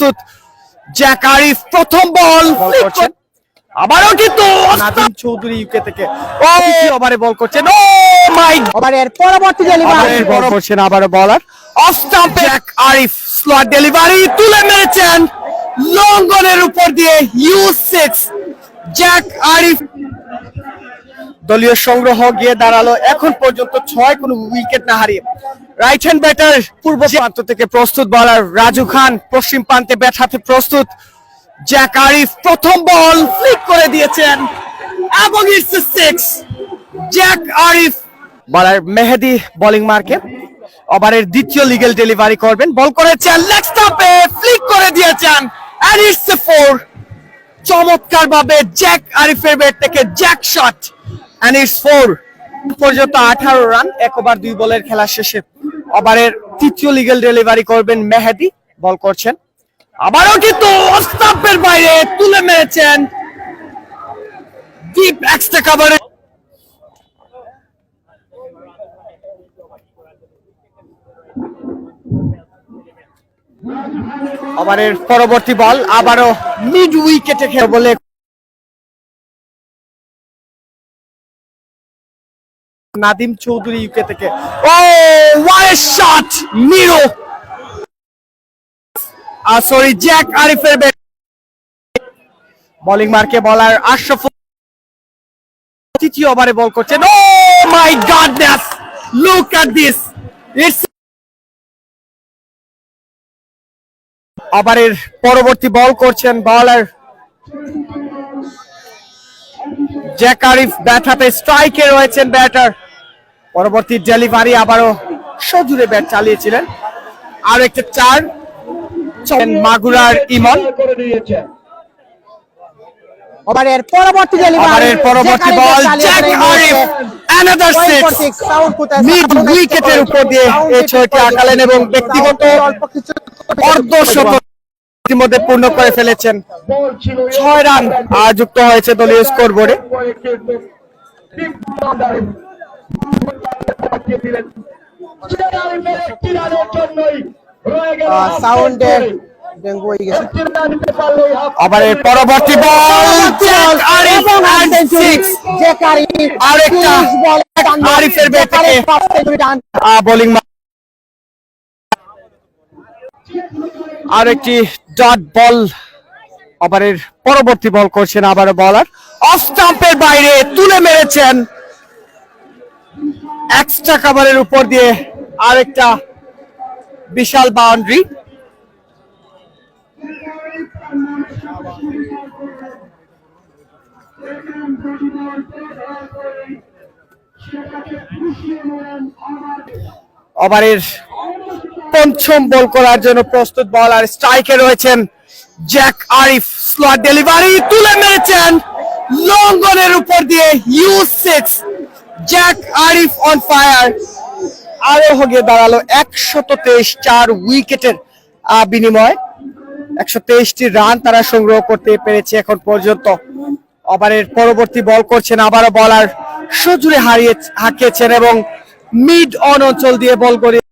প্রস্তুত। জ্যাক আরিফ প্রথম বল করছেন আবারও কিন্তু নাদিম চৌধুরী ইউকে থেকে। ও! ওভারে বল করছেন ও মাই ওভারের পরবর্তী ডেলিভারি বল করছেন আবারও বলার off stump Jack Arif slot delivery তুলে মেরেছেন লঙ্গনের উপর দিয়ে ইউ সিক্স জ্যাক আরিফ দলীয় সংগ্রহ গিয়ে দাঁড়াল। এখন পর্যন্ত ছয় কোনো উইকেট না হারিয়ে রাইট হ্যান্ড ব্যাটার পূর্ব প্রান্ত থেকে প্রস্তুত বলার রাজু খান পশ্চিম প্রান্তে ব্যাট হাতে প্রস্তুত। জ্যাক আরিফ প্রথম বল ফ্লিক করে দিয়েছেন। এবং ইটস সিক্স জ্যাক আরিফ বলার মেহেদি বোলিং মার্কে ওভারের দ্বিতীয় লিগেল ডেলিভারি করবেন। বল করেছেন লেগ স্টাম্পে ফ্লিক করে দিয়েছেন এন্ড ইটস এ ফোর চমৎকার ভাবে জ্যাক আরিফের ব্যাট থেকে Jack shot and it's four পর্যন্ত আঠারো রান এক ওভার দুই বলের খেলা শেষে ওভারের তৃতীয় লিগেল ডেলিভারি করবেন মেহেদি, বল করছেন। আবারও কিন্তু স্টাম্পের বাইরে তুলে মেরেছেন ডিপ এক্সট্রা কাভারে ওভারের পরবর্তী বল, আবারও মিড উইকেটে খেলে বলে নাদিম চৌধুরী ইউকে থেকে। ও ওয়াট শট মিরো সরি জ্যাক আরিফের বোলিং মার্কে বলার আশরাফ তৃতীয় ওভারে বল করছেন ও my goodness look at this it's ওভারের পরবর্তী বল করছেন বলার জ্যাক আরিফ ব্যাট হাতে স্ট্রাইকে রয়েছেন ব্যাটার। পরবর্তী ডেলিভারি আবারও সজুরে ব্যাট চালিয়েছিলেন। আর একটা চার মাগুরার ইমন। ওভারের পরবর্তী ডেলিভারি ওভারের পরবর্তী ball Jack Arif another six mid উইকেটের উপর দিয়ে এই ছয়টি আঁকালেন এবং ব্যক্তিগত অল্প কিছু অর্ধশত ইতিমধ্যে পূর্ণ করে ফেলেছেন। ছয় রান আর যুক্ত হয়েছে দলীয় স্কোর বোর্ডে। সাউন্ডে ডেঙ্গু গেছে। ওভারের পরবর্তী বল আরেকটা আরিফের ব্যাট থেকে জ্যাক বোলিং আরেকটি ডট বল ওভারের পরবর্তী বল করছেন আবার বলার অফ স্টাম্পের বাইরে তুলে মেরেছেন। এক্সট্রা কাভারের উপর দিয়ে আরেকটা বিশাল বাউন্ডারি ওভারের পঞ্চম বল করার জন্য প্রস্তুত বল আর স্ট্রাইকে রয়েছেন জ্যাক আরিফ। স্লট ডেলিভারি তুলে মেরেছেন লঙ্গনের উপর দিয়ে you six Jack Arif on fire আরও হয়ে দাঁড়াল একশত তেইশ চার উইকেটের বিনিময়। একশো তেইশটি রান তারা সংগ্রহ করতে পেরেছে এখন পর্যন্ত। ওভারের পরবর্তী বল করছেন আবারও বলার সজুরে হারিয়ে হাঁকিয়েছেন এবং মিড অন অঞ্চল দিয়ে বল করে